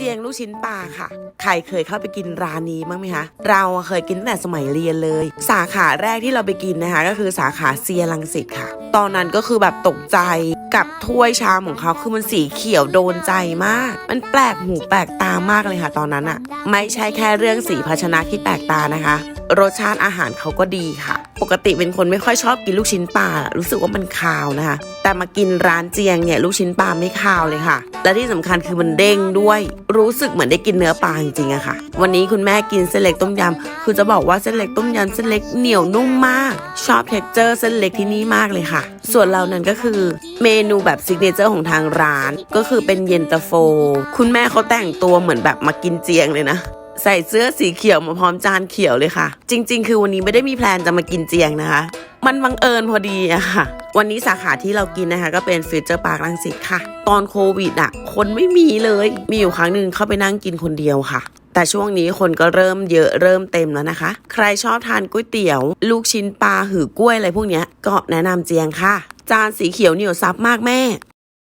เจียงลูกชิ้นปลาค่ะ ใครเคยเข้าไปกินร้านนี้บ้างไหมคะ เราเคยกินตั้งแต่สมัยเรียนเลย สาขาแรกที่เราไปกินนะคะ ก็คือสาขาเซียรังสิตค่ะ ตอนนั้นก็คือแบบตกใจกับถ้วยชามของเขาคือมันสีเขียวโดนใจมาก มันแปลกหูแปลกตามากเลยค่ะ ตอนนั้นอะไม่ใช่แค่เรื่องสีภาชนะที่แปลกตานะคะ รสชาติอาหารเขาก็ดีค่ะ ปกติเป็นคนไม่ค่อยชอบกินลูกชิ้นปลารู้สึกว่ามันคาวนะคะ แต่มากินร้านเจียงเนี่ยลูกชิ้นปลาไม่คาวเลยค่ะ และที่สำคัญคือมันเด้งด้วย รู้สึกเหมือนได้กินเนื้อปลาจริงๆอะค่ะ วันนี้คุณแม่กินเส้นเล็กต้มยำคือจะบอกว่าเส้นเล็กต้มยำเส้นเล็กเหนียวนุ่มมาก ชอบเท็กเจอร์เส้นเล็กที่นี่มากเลยค่ะ ส่วนเรานั้นก็คือเมนูแบบซิกเนเจอร์ของทางร้าน ก็คือเป็นเย็นตาโฟ คุณแม่เขาแต่งตัวเหมือนแบบมากินเจียงเลยนะ ใส่เสื้อสีเขียวมาพร้อมจานเขียวเลยค่ะ จริง ๆ คือวันนี้ไม่ได้มีแพลนจะมากินเจียงนะคะ มันบังเอิญพอดีอะค่ะ วันนี้สาขาที่เรากินนะคะ ก็เป็นฟิวเจอร์พาร์คลังสิตค่ะ ตอนโควิดอะคนไม่มีเลย มีอยู่ครั้งหนึ่งเข้าไปนั่งกินคนเดียวค่ะแต่ช่วงนี้คนก็เริ่มเยอะเริ่มเต็มแล้วนะคะ ใครชอบทานก๋วยเตี๋ยว ลูกชิ้นปลาหือกล้วยอะไรพวกเนี้ยก็แนะนำเจียงค่ะ จานสีเขียวเหนียวซับมากแม่